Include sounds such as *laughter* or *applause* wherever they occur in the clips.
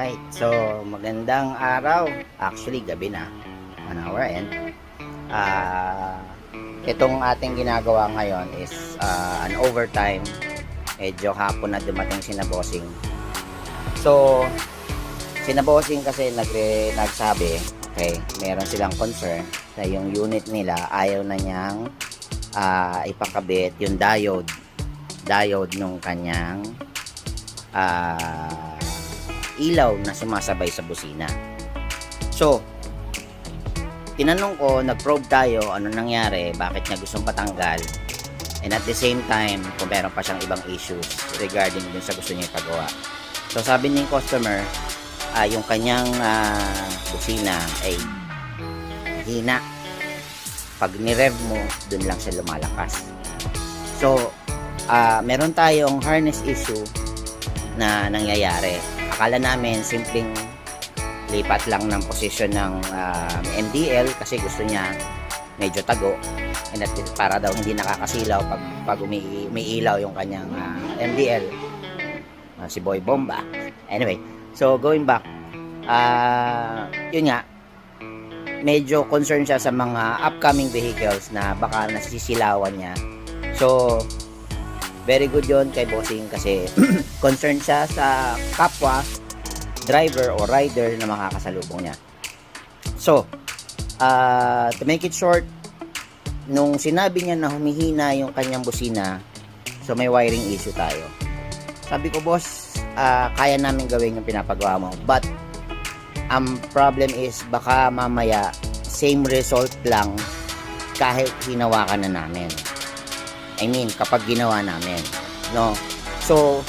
Alright, so magandang araw. Actually, gabi na on our end. Ah, itong ating ginagawa ngayon is ah, an overtime. Medyo hapon na dumating si Bossing. So, si Bossing kasi nagre nagsabi, okay, meron silang concern na yung unit nila ayaw na niyang ah, ipakabit yung diode diode nung kanyang ah, ilaw na sumasabay sa busina. So, tinanong ko, nag-probe tayo, ano nangyari, bakit niya gustong patanggal, and at the same time, kung meron pa siyang ibang issues regarding dun sa gusto niya ipagawa. So, sabi ng customer, ah, yung kanyang ah, busina ay hina. Pag ni-rev mo, dun lang siya lumalakas. So, ah, meron tayong harness issue na nangyayari. Akala namin simpleng lipat lang ng posisyon ng ah, MDL kasi gusto niya medyo tago and at para daw hindi nakakasilaw pag, pag umi, umiilaw yung kanyang ah, MDL Ah, si Boy Bomba. Anyway so going back ah yun nga medyo concerned siya sa mga upcoming vehicles na baka nasisilawan niya. So very good yon kay bossing kasi *clears throat* concerned siya sa kapwa driver o rider na makakasalubong niya. So, uh, to make it short, nung sinabi niya na humihina yung kanyang busina, so may wiring issue tayo. Sabi ko, boss, ah, kaya namin gawin yung pinapagawa mo. But, ang problem is baka mamaya same result lang kahit hinawakan na namin. I mean, kapag ginawa namin. No? So,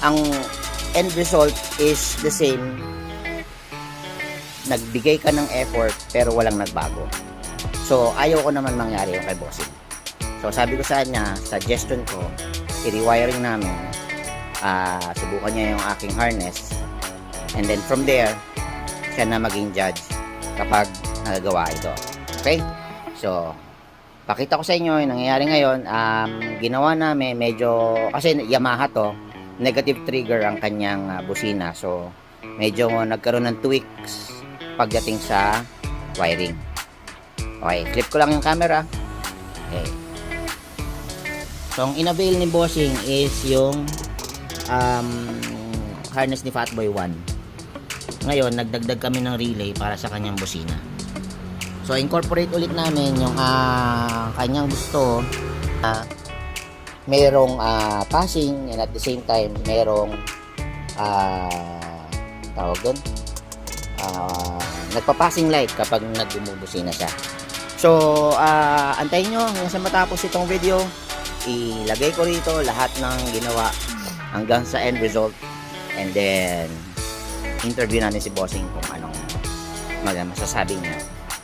ang end result is the same. Nagbigay ka ng effort pero walang nagbago. So, ayaw ko naman mangyari yung kay bossing. So, sabi ko sa kanya, suggestion ko, i-rewiring namin. ah subukan niya yung aking harness. And then from there, siya na maging judge kapag nagagawa ito. Okay? So, pakita ko sa inyo yung nangyayari ngayon. Um, ginawa namin medyo, kasi Yamaha to, negative trigger ang kanyang ah, busina. So, medyo nagkaroon ng tweaks pagdating sa wiring. Okay, flip ko lang yung camera. Okay. So, ang inavail ni Bossing is yung um, harness ni Fatboy 1. Ngayon, nagdagdag kami ng relay para sa kanyang busina. So, incorporate ulit namin yung ah, kanyang gusto. Ah, merong ah, passing and at the same time merong ah, tawag doon ah, nagpa-passing light kapag nagbumubusina siya. So ah, antayin nyo hanggang sa matapos itong video ilagay ko rito lahat ng ginawa hanggang sa end result. And then interview natin si Bossing kung anong masasabi niya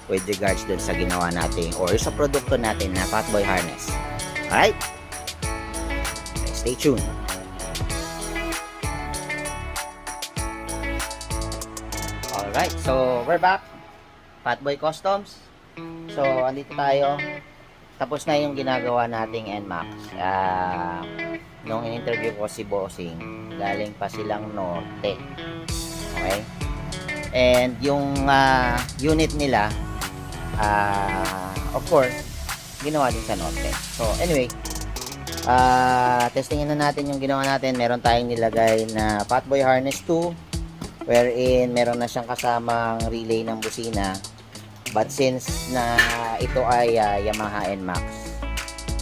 with regards dun sa ginawa natin or sa produkto natin na Fatboy Harness alright Okay, stay tuned. Alright, so we're back. Fatboy Customs. So, andito tayo. Tapos na yung ginagawa nating NMAX. Ah, nung in-interview ko si Bossing, galing pa silang norte. Okay? And yung ah, unit nila, ah, of course, ginawa din sa norte. So, anyway, Ah, testingin na natin yung ginawa natin. Meron tayong nilagay na Fatboy Harness 2 wherein meron na siyang kasamang relay ng busina. But since na ito ay ah, Yamaha NMAX,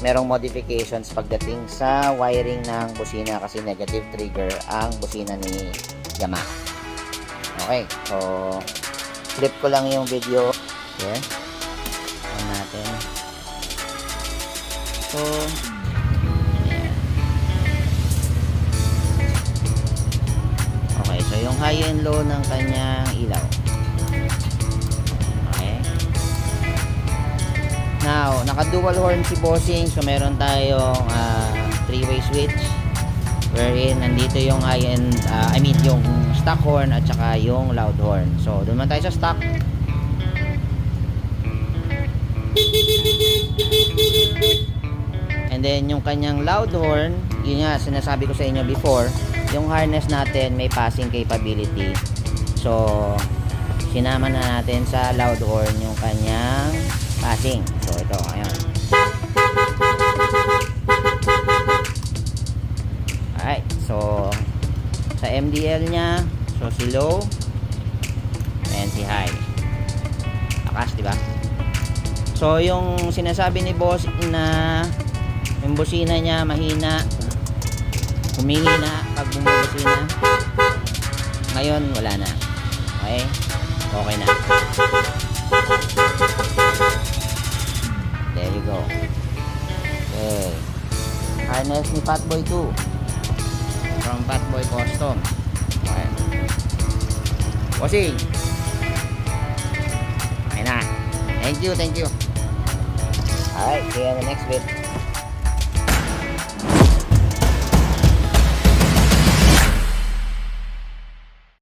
merong modifications pagdating sa wiring ng busina kasi negative trigger ang busina ni Yamaha. Okay, so flip ko lang yung video. Here. So, Okay, so yung high and low ng kanyang ilaw. Okay. Now, naka-dual horn si Bossing. So, meron tayong ah, three-way switch. Wherein, nandito yung high and, ah, I mean, yung stock horn at saka yung loud horn. So, doon man tayo sa stock. Then, yung kanyang loud horn, yun nga, sinasabi ko sa inyo before, yung harness natin may passing capability. So, sinama na natin sa loud horn yung kanyang passing. So, ito, ayan. Alright, so, sa MDL niya, so si low, and si high. Lakas, di ba? So, yung sinasabi ni boss na yung busina niya mahina, humihina pag bumubusina. Ngayon, wala na. Okay? Okay na. There you go. Okay. Harness ni Fatboy 2. From Fatboy Custom. Okay. Bossing. Okay na. Thank you, thank you. Alright, see you on the next bit.